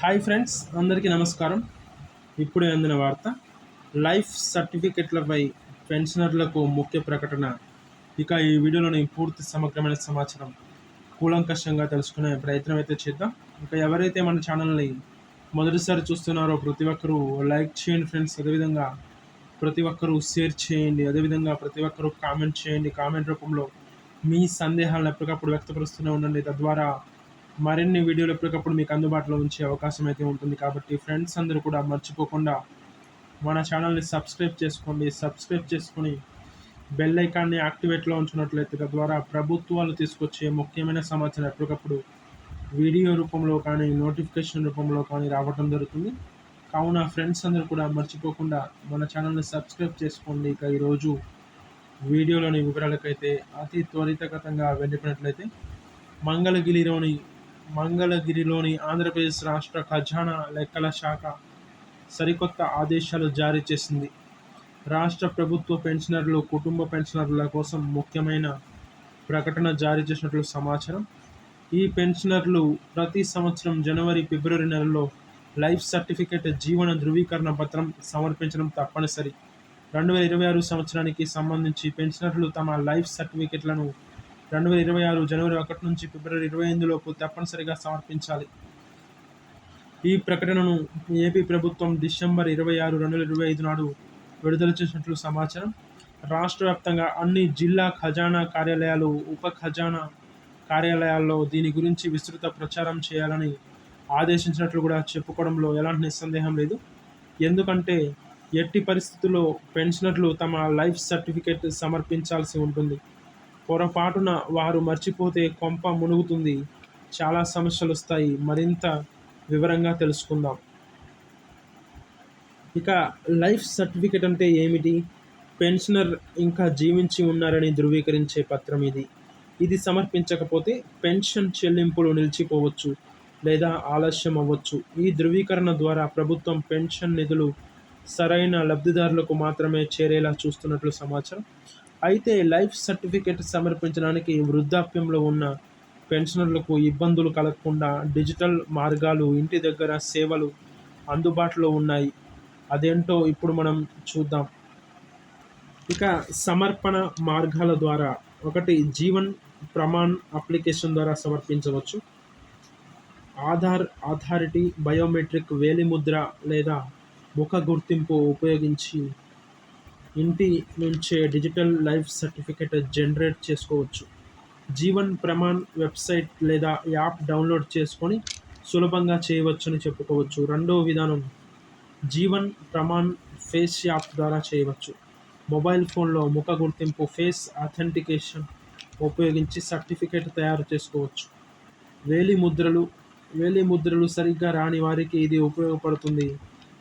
Hi friends అందరికీ నమస్కారం. ఇప్పుడే అందిన వార్త లైఫ్ సర్టిఫికెట్లపై పెన్షనర్లకు ముఖ్య ప్రకటన. ఇక ఈ వీడియోలోని పూర్తి సమగ్రమైన సమాచారం కూలంకషంగా తెలుసుకునే ప్రయత్నం అయితే చేద్దాం. ఇక ఎవరైతే మన ఛానల్ని మొదటిసారి చూస్తున్నారో ప్రతి ఒక్కరూ లైక్ చేయండి ఫ్రెండ్స్. అదేవిధంగా ప్రతి ఒక్కరూ షేర్ చేయండి. అదేవిధంగా ప్రతి ఒక్కరూ కామెంట్ చేయండి. కామెంట్ రూపంలో మీ సందేహాలను ఎప్పటికప్పుడు వ్యక్తపరుస్తూనే ఉండండి. తద్వారా మరిన్ని వీడియోలు ఎప్పటికప్పుడు మీకు అందుబాటులో ఉంచే అవకాశం అయితే ఉంటుంది కాబట్టి ఫ్రెండ్స్ అందరూ కూడా మర్చిపోకుండా మన ఛానల్ని సబ్స్క్రైబ్ చేసుకోండి. సబ్స్క్రైబ్ చేసుకొని బెల్ ఐకాన్ని యాక్టివేట్లో ఉంచినట్లయితే తద్వారా ప్రభుత్వాలు తీసుకొచ్చే ముఖ్యమైన సమాచారం ఎప్పటికప్పుడు వీడియో రూపంలో కానీ నోటిఫికేషన్ రూపంలో కానీ రావడం జరుగుతుంది. కావున ఫ్రెండ్స్ అందరూ కూడా మర్చిపోకుండా మన ఛానల్ని సబ్స్క్రైబ్ చేసుకోండి. ఇక ఈరోజు వీడియోలోని వివరాలకైతే అతి త్వరితగతంగా వెళ్ళిపోయినట్లయితే మంగళగిరిలోని మంగళగిరిలోని ఆంధ్రప్రదేశ్ రాష్ట్ర ఖజానా లెక్కల శాఖ సరికొత్త ఆదేశాలు జారీ చేసింది. రాష్ట్ర ప్రభుత్వ పెన్షనర్లు కుటుంబ పెన్షనర్ల కోసం ముఖ్యమైన ప్రకటన జారీ చేసినట్లు సమాచారం. ఈ పెన్షనర్లు ప్రతి సంవత్సరం జనవరి ఫిబ్రవరి నెలలో లైఫ్ సర్టిఫికేట్ జీవన ధృవీకరణ పత్రం సమర్పించడం తప్పనిసరి. రెండు వేల ఇరవై ఆరు సంవత్సరానికి సంబంధించి పెన్షనర్లు తమ లైఫ్ సర్టిఫికెట్లను రెండు వేల ఇరవై ఆరు జనవరి ఒకటి నుంచి ఫిబ్రవరి ఇరవై ఎనిమిదిలోపు తప్పనిసరిగా సమర్పించాలి. ఈ ప్రకటనను ఏపీ ప్రభుత్వం డిసెంబర్ ఇరవై ఆరు రెండు వేల ఇరవై ఐదు నాడు విడుదల చేసినట్లు సమాచారం. రాష్ట్ర వ్యాప్తంగా అన్ని జిల్లా ఖజానా కార్యాలయాలు ఉప ఖజానా కార్యాలయాల్లో దీని గురించి విస్తృత ప్రచారం చేయాలని ఆదేశించినట్లు కూడా చెప్పుకోవడంలో ఎలాంటి నిస్సందేహం లేదు. ఎందుకంటే ఎట్టి పరిస్థితుల్లో పెన్షనర్లు తమ లైఫ్ సర్టిఫికేట్ సమర్పించాల్సి ఉంటుంది. పొరపాటున వారు మర్చిపోతే కొంప మునుగుతుంది. చాలా సమస్యలు వస్తాయి. మరింత వివరంగా తెలుసుకుందాం. ఇక లైఫ్ సర్టిఫికేట్ అంటే ఏమిటి? పెన్షనర్ ఇంకా జీవించి ఉన్నారని ధృవీకరించే పత్రం ఇది. ఇది సమర్పించకపోతే పెన్షన్ చెల్లింపులు నిలిచిపోవచ్చు లేదా ఆలస్యం అవ్వచ్చు. ఈ ధృవీకరణ ద్వారా ప్రభుత్వం పెన్షన్ నిధులు సరైన లబ్ధిదారులకు మాత్రమే చేరేలా చూస్తున్నట్లు సమాచారం. అయితే లైఫ్ సర్టిఫికేట్ సమర్పించడానికి వృద్ధాప్యంలో ఉన్న పెన్షనర్లకు ఇబ్బందులు కలగకుండా డిజిటల్ మార్గాలు ఇంటి దగ్గర సేవలు అందుబాటులో ఉన్నాయి. అదేంటో ఇప్పుడు మనం చూద్దాం. ఇక సమర్పణ మార్గాల ద్వారా ఒకటి జీవన్ ప్రమాణ్ అప్లికేషన్ ద్వారా సమర్పించవచ్చు. ఆధార్ అథారిటీ బయోమెట్రిక్ వేలిముద్ర లేదా ముఖ గుర్తింపు ఉపయోగించి ఇంటి నుంచే డిజిటల్ లైఫ్ సర్టిఫికేట్ జనరేట్ చేసుకోవచ్చు. జీవన్ ప్రమాణ్ వెబ్సైట్ లేదా యాప్ డౌన్లోడ్ చేసుకొని సులభంగా చేయవచ్చని చెప్పుకోవచ్చు. రెండవ విధానం జీవన్ ప్రమాణ్ ఫేస్ యాప్ ద్వారా చేయవచ్చు. మొబైల్ ఫోన్లో ముఖ గుర్తింపు ఫేస్ అథెంటికేషన్ ఉపయోగించి సర్టిఫికేట్ తయారు చేసుకోవచ్చు. వేలి ముద్రలు వేలి ముద్రలు సరిగ్గా రాని వారికి ఇది ఉపయోగపడుతుంది.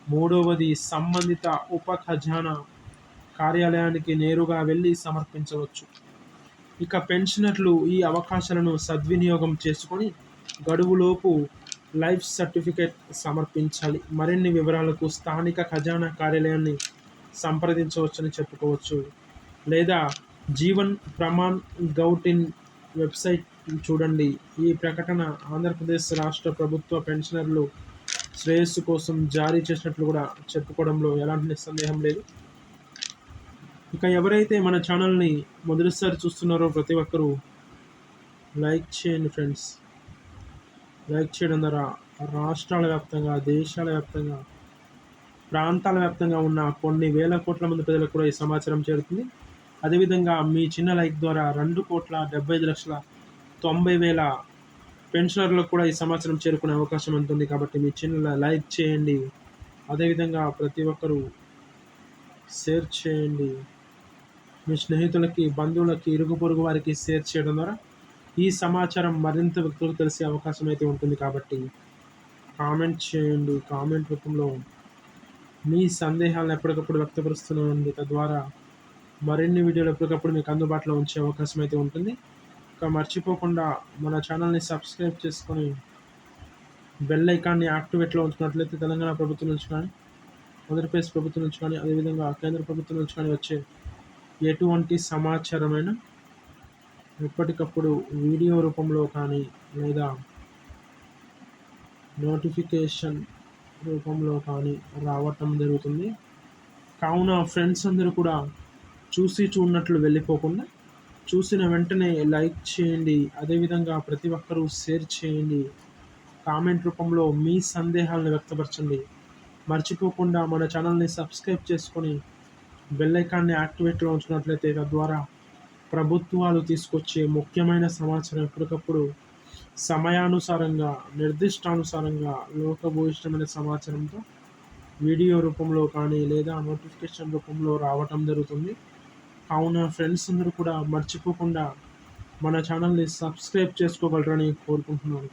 మూడవది సంబంధిత ఉప ఖజానా కార్యాలయానికి నేరుగా వెళ్ళి సమర్పించవచ్చు. ఇక పెన్షనర్లు ఈ అవకాశాలను సద్వినియోగం చేసుకొని గడువులోపు లైఫ్ సర్టిఫికేట్ సమర్పించాలి. మరిన్ని వివరాలకు స్థానిక ఖజానా కార్యాలయాన్ని సంప్రదించవచ్చని చెప్పుకోవచ్చు. లేదా జీవన్ ప్రమాణ్ గౌటిన్ వెబ్సైట్ చూడండి. ఈ ప్రకటన ఆంధ్రప్రదేశ్ రాష్ట్ర ప్రభుత్వ పెన్షనర్లు శ్రేయస్సు కోసం జారీ చేసినట్లు కూడా చెప్పుకోవడంలో ఎలాంటి సందేహం లేదు. ఇక ఎవరైతే మన ఛానల్ని మొదటిసారి చూస్తున్నారో ప్రతి ఒక్కరూ లైక్ చేయండి ఫ్రెండ్స్. లైక్ చేయడం ద్వారా రాష్ట్రాల వ్యాప్తంగా దేశాల వ్యాప్తంగా ప్రాంతాల వ్యాప్తంగా ఉన్న కొన్ని వేల కోట్ల మంది ప్రజలకు కూడా ఈ సమాచారం చేరుతుంది. అదేవిధంగా మీ చిన్న లైక్ ద్వారా రెండు కోట్ల డెబ్బై ఐదు లక్షల తొంభై వేల పెన్షనర్లకు కూడా ఈ సమాచారం చేరుకునే అవకాశం ఉంటుంది కాబట్టి మీ చిన్న లైక్ చేయండి. అదేవిధంగా ప్రతి ఒక్కరూ షేర్ చేయండి. మీ స్నేహితులకి బంధువులకి ఇరుగు పొరుగు వారికి షేర్ చేయడం ద్వారా ఈ సమాచారం మరింత వ్యక్తులకు తెలిసే అవకాశం అయితే ఉంటుంది కాబట్టి కామెంట్ చేయండి. కామెంట్ రూపంలో మీ సందేహాలను ఎప్పటికప్పుడు వ్యక్తపరుస్తూనే తద్వారా మరిన్ని వీడియోలు ఎప్పటికప్పుడు మీకు అందుబాటులో ఉంచే అవకాశం అయితే ఉంటుంది. ఇంకా మర్చిపోకుండా మన ఛానల్ని సబ్స్క్రైబ్ చేసుకొని బెల్ ఐకాన్ని యాక్టివేట్లో ఉంచినట్లయితే తెలంగాణ ప్రభుత్వం నుంచి కానీ ఆంధ్రప్రదేశ్ ప్రభుత్వం నుంచి కానీ అదేవిధంగా కేంద్ర ప్రభుత్వం నుంచి కానీ వచ్చే ఎటువంటి సమాచారమైన ఎప్పటికప్పుడు వీడియో రూపంలో కానీ లేదా నోటిఫికేషన్ రూపంలో కానీ రావటం జరుగుతుంది. కావున ఫ్రెండ్స్ అందరూ కూడా చూసి చూడనట్లు వెళ్ళిపోకుండా చూసిన వెంటనే లైక్ చేయండి. అదేవిధంగా ప్రతి ఒక్కరూ షేర్ చేయండి. కామెంట్ రూపంలో మీ సందేహాలను వ్యక్తపరచండి. మర్చిపోకుండా మన ఛానల్ని సబ్స్క్రైబ్ చేసుకొని బెల్ ఐకాన్ని యాక్టివేట్లో ఉంచినట్లయితే తద్వారా ప్రభుత్వాలు తీసుకొచ్చే ముఖ్యమైన సమాచారం ఎప్పటికప్పుడు సమయానుసారంగా నిర్దిష్టానుసారంగా లోకభూయిష్టమైన సమాచారంతో వీడియో రూపంలో కానీ లేదా నోటిఫికేషన్ రూపంలో రావటం జరుగుతుంది. కావున ఫ్రెండ్స్ అందరూ కూడా మర్చిపోకుండా మన ఛానల్ని సబ్స్క్రైబ్ చేసుకోగలరని కోరుకుంటున్నాను.